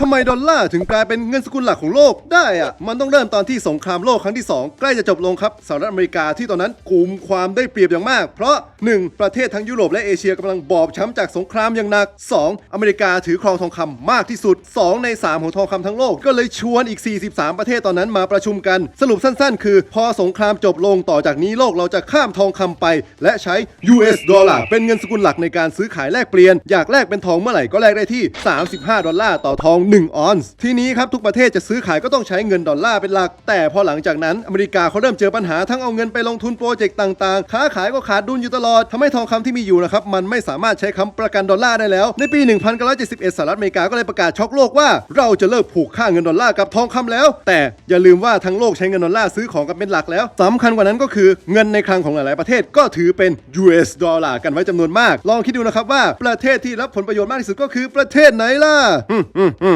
ทำไมดอลลาร์ถึงกลายเป็นเงินสกุลหลักของโลกได้อะมันต้องเริ่มตอนที่สงครามโลกครั้งที่ 2 ใกล้จะจบลงครับสหรัฐอเมริกาที่ตอนนั้นกุมความได้เปรียบอย่างมาก เพราะ 1. ประเทศทั้งยุโรปและเอเชียกำลังบอบช้ำจากสงครามอย่างหนัก 2. อเมริกาถือครองทองคำมากที่สุด 2 ใน 3 ของทองคำทั้งโลก ก็เลยชวนอีก 43 ประเทศตอนนั้นมาประชุมกัน สรุปสั้นๆ คือ พอสงครามจบลงต่อจากนี้โลกเราจะข้ามทองคำไป และใช้ US ดอลลาร์เป็นเงินสกุลหลักในการซื้อขายแลกเปลี่ยนอยากแลกเป็นทองเมื่อไหร่ก็แลกได้ที่ 35 ดอลลาร์ต่อทอง1 ออนซ์ทีนี้ครับทุกประเทศจะซื้อขายก็ต้องใช้เงินดอลลาร์เป็นหลัก แต่พอหลังจากนั้นอเมริกาเขาเริ่มเจอปัญหาทั้งเอาเงินไปลงทุนโปรเจกต์ต่างๆ ค้าขายก็ขาดดุลอยู่ตลอดทำให้ทองคำที่มีอยู่นะครับมันไม่สามารถใช้คำประกันดอลลาร์ได้แล้ว ในปี 1971สหรัฐอเมริกาก็เลยประกาศช็อกโลกว่า เราจะเลิกผูกค่าเงินดอลลาร์กับทองคำแล้ว แต่อย่าลืมว่าทั้งโลกใช้เงินดอลลาร์ซื้อของกันเป็นหลักแล้วสำคัญกว่านั้นก็คือเงินในคลังของหลายๆประเทศก็ถือเป็น US ดอลลาร์กันไว้จำนวนมาก ลองคิดดูนะครับว่าประเทศที่รับผลประโยชน์มากที่สุดก็คือประเทศไหนล่ะอืมอืมอืม